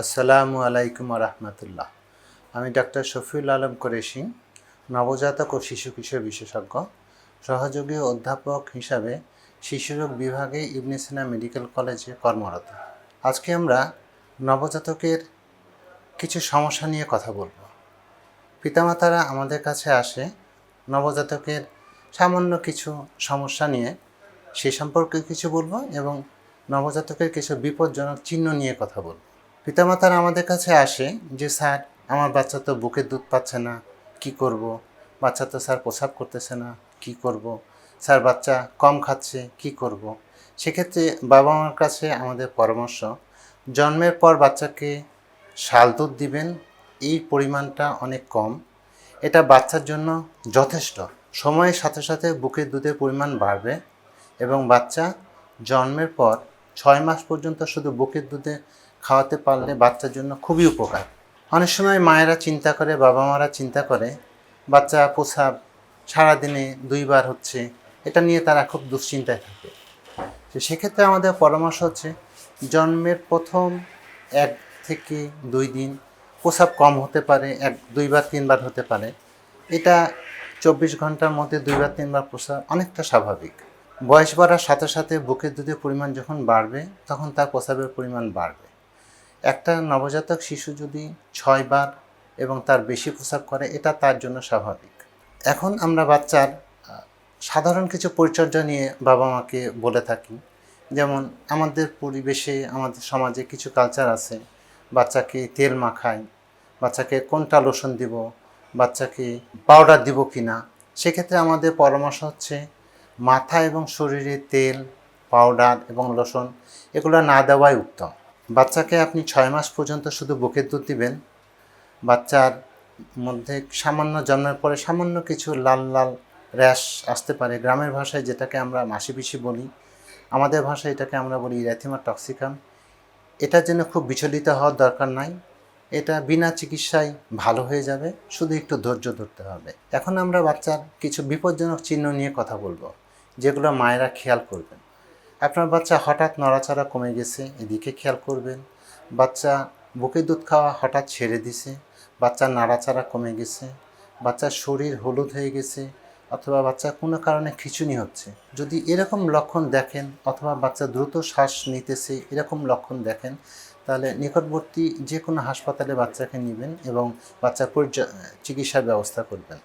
আসসালামু আলাইকুম রহমতুল্লাহ। আমি ডাক্তার শফিউল আলম কোরেশি, নবজাতক ও শিশু কিশোর বিশেষজ্ঞ, সহযোগী অধ্যাপক হিসাবে শিশুরোগ বিভাগে ইবনে সিনা মেডিকেল কলেজে কর্মরত। আজকে আমরা নবজাতকের কিছু সমস্যা নিয়ে কথা বলব। পিতামাতারা আমাদের কাছে আসে নবজাতকের সামান্য কিছু সমস্যা নিয়ে, সে সম্পর্কে কিছু বলব এবং নবজাতকের কিছু বিপজ্জনক চিহ্ন নিয়ে কথা বলব। পিতামাতারা আমাদের কাছে আসে যে, স্যার, আমার বাচ্চা তো বুকের দুধ পাচ্ছে না, কি করব? বাচ্চা তো স্যার প্রসাব করতেছে না, কি করব? স্যার, বাচ্চা কম খাচ্ছে, কি করব? সেক্ষেত্রে বাবা মার কাছে আমাদের পরামর্শ, জন্মের পর বাচ্চাকে শাল দুধ দিবেন, এই পরিমাণটা অনেক কম। এটা বাচ্চার জন্য যথেষ্ট। সময়ের সাথে সাথে বুকের দুধের পরিমাণ বাড়বে এবং বাচ্চা জন্মের পর ছয় মাস পর্যন্ত শুধু বুকের দুধে খাওয়াতে পারলে বাচ্চার জন্য খুবই উপকার। অনেক সময় মায়েরা চিন্তা করে বাবা মারা চিন্তা করে, বাচ্চা প্রসাব সারাদিনে দুইবার হচ্ছে, এটা নিয়ে তারা খুব দুশ্চিন্তায় থাকে। তো সেক্ষেত্রে আমাদের পরামর্শ হচ্ছে, জন্মের প্রথম এক থেকে দুই দিন প্রসাব কম হতে পারে, এক, দুইবার, তিনবার হতে পারে। এটা চব্বিশ ঘণ্টার মধ্যে দুইবার, তিনবার প্রসাব অনেকটা স্বাভাবিক। বয়স বাড়ার সাথে সাথে বুকের দুধের পরিমাণ যখন বাড়বে, তখন তার প্রসাবের পরিমাণ বাড়বে। একটা নবজাতক শিশু যদি ছয়বার এবং তার বেশি প্রসাব করে, এটা তার জন্য স্বাভাবিক। এখন আমরা বাচ্চার সাধারণ কিছু পরিচর্যা নিয়ে বাবা মাকে বলে থাকি। যেমন আমাদের পরিবেশে, আমাদের সমাজে কিছু কালচার আছে। বাচ্চাকে তেল মাখায় বাচ্চাকে কোনটা লোশন দিব, বাচ্চাকে পাউডার দিব কি না সেক্ষেত্রে আমাদের পরামর্শ হচ্ছে মাথা এবং শরীরে তেল পাউডার এবং লোশন এগুলো না দেওয়াই উত্তম। বাচ্চাকে আপনি ছয় মাস পর্যন্ত শুধু বুকের দুধ দিবেন। বাচ্চার মধ্যে সামান্য জন্মের পরে সামান্য কিছু লাল লাল র্যাশ আসতে পারে। গ্রামের ভাষায় যেটাকে আমরা মাসি পিসি বলি, আমাদের ভাষায় এটাকে আমরা বলি ইরাথিমা টক্সিকাম। এটার জন্য খুব বিচলিত হওয়ার দরকার নাই। এটা বিনা চিকিৎসায় ভালো হয়ে যাবে, শুধু একটু ধৈর্য ধরতে হবে। এখন আমরা বাচ্চার কিছু বিপজ্জনক চিহ্ন নিয়ে কথা বলব, যেগুলো মায়েরা খেয়াল করবেন। আপনার বাচ্চা হঠাৎ নড়াচড়া কমে গেছে, এদিকে খেয়াল করবেন। বাচ্চা বুকে দুধ খাওয়া হঠাৎ ছেড়ে দিছে বাচ্চার নাড়াচাড়া কমে গেছে বাচ্চার শরীর হলুদ হয়ে গেছে, অথবা বাচ্চা কোনো কারণে খিচুনি হচ্ছে। যদি এরকম লক্ষণ দেখেন অথবা বাচ্চা দ্রুত শ্বাস নিতেছে এরকম লক্ষণ দেখেন, তাহলে নিকটবর্তী যে কোনো হাসপাতালে বাচ্চাকে নেবেন এবং বাচ্চার চিকিৎসার ব্যবস্থা করবেন।